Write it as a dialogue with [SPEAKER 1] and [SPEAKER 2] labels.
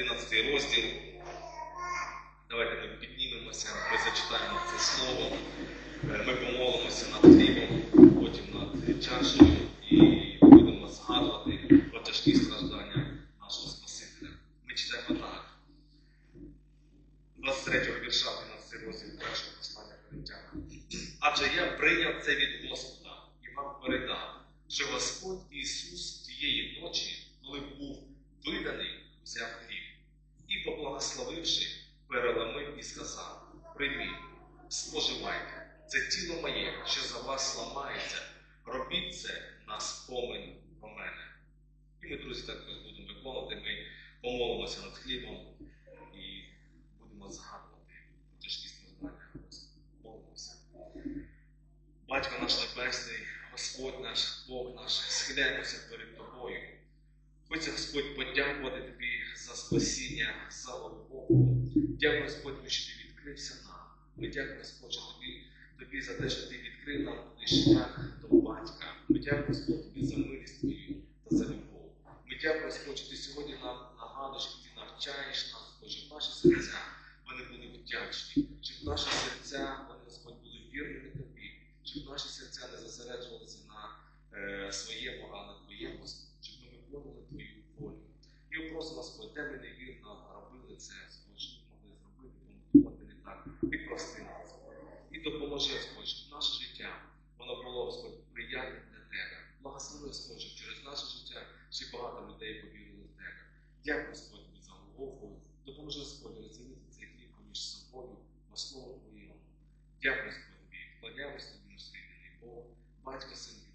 [SPEAKER 1] 11 розділ. Давайте ми піднімемося, ми зачитаємо це слово, Е, ми помолимося над хлібом, потім над чашею і будемо згадувати про тяжкі страждання нашого Спасителя. Ми читаємо так. 23 вірша 12 розділ першого послання Коринтяна. Адже я прийняв це від Господа і вам передав, що Господь Ісус і, поблагословивши, переламив і сказав: Прийміть, споживайте, це тіло моє, що за вас ламається, робіть це на спомин про мене. І ми, друзі, також будемо виконувати. Ми помолимося над хлібом і будемо згадувати тяжкі страждання. Молимося. Батько наш Небесний, Господь наш, Бог наш, схиляємося перед Тобою. Хочеться, Господь, подякувати Тобі за спасіння, за Богу. Дякую, Господь, що Ти відкрився нам. Ми дякуємо, Господь, тобі, тобі за те, що Ти відкрив нам шлях до батька. Ми дякуємо, Господь, Тобі за милість Твою та за любов. Ми дякуємо, Господь, Ти сьогодні нам нагадуєш, що Ти навчаєш нас, Господь, щоб наші серця вони були вдячні, щоб наші серця, вони, Господь, були вірними Тобі, щоб наші серця не зосереджувалися на е, своєму, а на Твоєму, Господь, щоб ми виконували Твою волю. І ми ми невірно робили це, Господь, могли зробити, тому не так. Ти прости нас, І допоможи, Господь, наше життя воно було, Господь, приємним для Тебе. Благослови, Господь, щоб через наше життя ще багато людей повірили в Тебе. Дякую, Господь, за голову. Допоможи, Господь, розділити цей хліб поміж собою на слово Твоєму. Дякую, Господь, тобі. Вкладаємось тобі, наш рідний Бог, батько, син